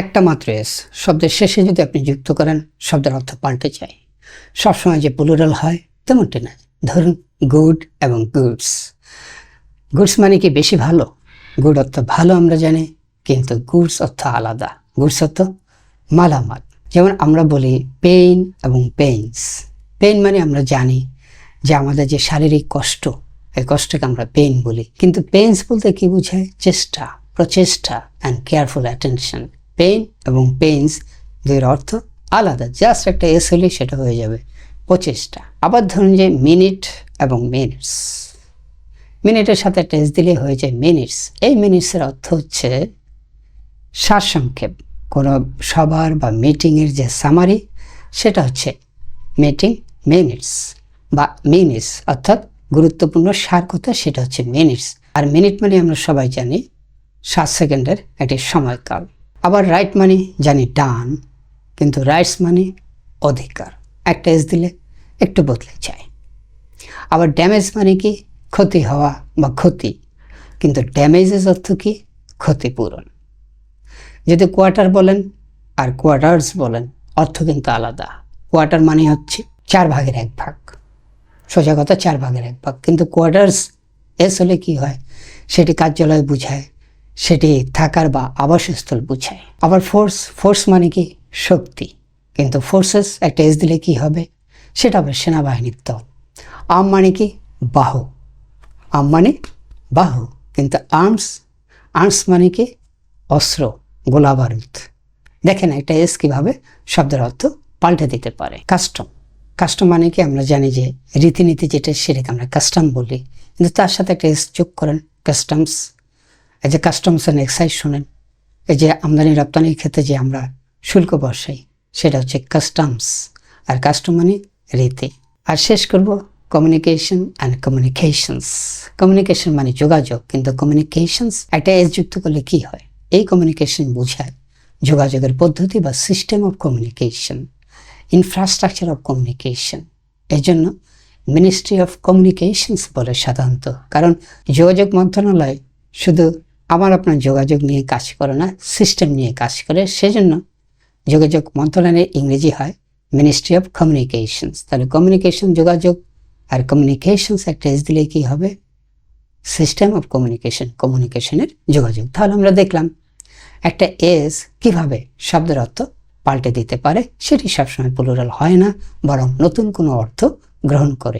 একটা মাত্র এস শব্দের শেষে যদি আপনি যুক্ত করেন, শব্দের অর্থ পাল্টে যায়। সবসময় যে প্লুরাল হয়, তেমনটি না। ধরুন গুড এবং গুডস গুডস মানে কি বেশি ভালো? গুড অর্থ ভালো আমরা জানি, কিন্তু গুডস অর্থ আলাদা। গুডস অর্থ মালামাল। যেমন আমরা বলি পেইন এবং পেইনস পেইন মানে আমরা জানি যে আমাদের যে শারীরিক কষ্ট, এই কষ্টকে আমরা পেইন বলি। কিন্তু পেইনস বলতে কি বোঝায়? চেষ্টা, প্রচেষ্টা অ্যান্ড কেয়ারফুল অ্যাটেনশন পেইন এবং পেইনস দুইয়ের অর্থ আলাদা। জাস্ট একটা এস হলে সেটা হয়ে যাবে। প্রচেষ্টা আবার ধরুন যে মিনিট এবং মিনিটস মিনিটের সাথে একটা এস দিলে হয়ে যায় মিনিটস এই মিনিটসের অর্থ হচ্ছে সারসংক্ষেপ কোনো সবার বা মিটিংয়ের যে সামারি সেটা হচ্ছে মিটিং মিনিটস বা মিনিটস অর্থাৎ গুরুত্বপূর্ণ সার কথা সেটা হচ্ছে মিনিটস আর মিনিট মানে আমরা সবাই জানি, সাত সেকেন্ডের একটি সময়কাল। আবার রাইট মানে জানি ডান কিন্তু রাইটস মানে অধিকার। একটা এস দিলে একটু বদলে যায়। আবার ড্যামেজ মানে কি? ক্ষতি হওয়া বা ক্ষতি। কিন্তু ড্যামেজের অর্থ কি? ক্ষতিপূরণ। যদি কোয়ার্টার বলেন আর কোয়ার্টার্স বলেন, অর্থ কিন্তু আলাদা। কোয়ার্টার মানে হচ্ছে চার ভাগের এক ভাগ। সোজা কথা, চার ভাগের এক ভাগ। কিন্তু কোয়ার্টার্স এস হলে কি হয়? সেটি কার্যালয় বুঝায়। সেটি থাকার বা আবাসস্থল বুঝায়। আবার ফোর্স ফোর্স মানে কি? শক্তি। কিন্তু ফোর্সেস একটা এস দিলে কি হবে? সেটা আবার সেনাবাহিনীর দল। আর্ম মানে কি? বাহু। আর্ম মানে বাহু। কিন্তু আর্মস আর্মস মানে কি? অস্ত্র, গোলা বারুদ দেখেন একটা এস কীভাবে শব্দের অর্থ পাল্টে দিতে পারে। কাস্টম কাস্টম মানে কি? আমরা জানি যে রীতিনীতি যেটা সেটাকে আমরা কাস্টম বলি। কিন্তু তার সাথে একটা এস যোগ করেন কাস্টমস এই যে কাস্টমস অ্যান্ড এক্সাইজ শোনেন, এই যে আমদানি রপ্তানির ক্ষেত্রে যে আমরা শুল্ক বসাই, সেটা হচ্ছে কাস্টমস আর কাস্টম মানে রীতি। আর শেষ করব কমিউনিকেশন অ্যান্ড কমিউনিকেশনস কমিউনিকেশন মানে যোগাযোগ, কিন্তু কমিউনিকেশনস একটা এস যুক্ত করলে কি হয়? এই কমিউনিকেশন বোঝায় যোগাযোগের পদ্ধতি বা system of communication infrastructure of communication এই জন্য মিনিস্ট্রি অফ কমিউনিকেশনস বলে সাধারণত, কারণ যোগাযোগ মন্ত্রণালয় শুধু আমার আপনার যোগাযোগ নিয়ে কাজ করে না সিস্টেম নিয়ে কাজ করে, সেজন্য যোগাযোগ মন্ত্রণালয়ের ইংরেজি হয় মিনিস্ট্রি অফ কমিউনিকেশনস তাহলে কমিউনিকেশন যোগাযোগ আর কমিউনিকেশনস একটা এস দিলে কী হবে? সিস্টেম অফ কমিউনিকেশন কমিউনিকেশনের যোগাযোগ। তাহলে আমরা দেখলাম একটা এস কীভাবে শব্দের অর্থ পাল্টে দিতে পারে, সেটি সবসময় প্লুরাল হয় না, বরং নতুন কোনো অর্থ গ্রহণ করে।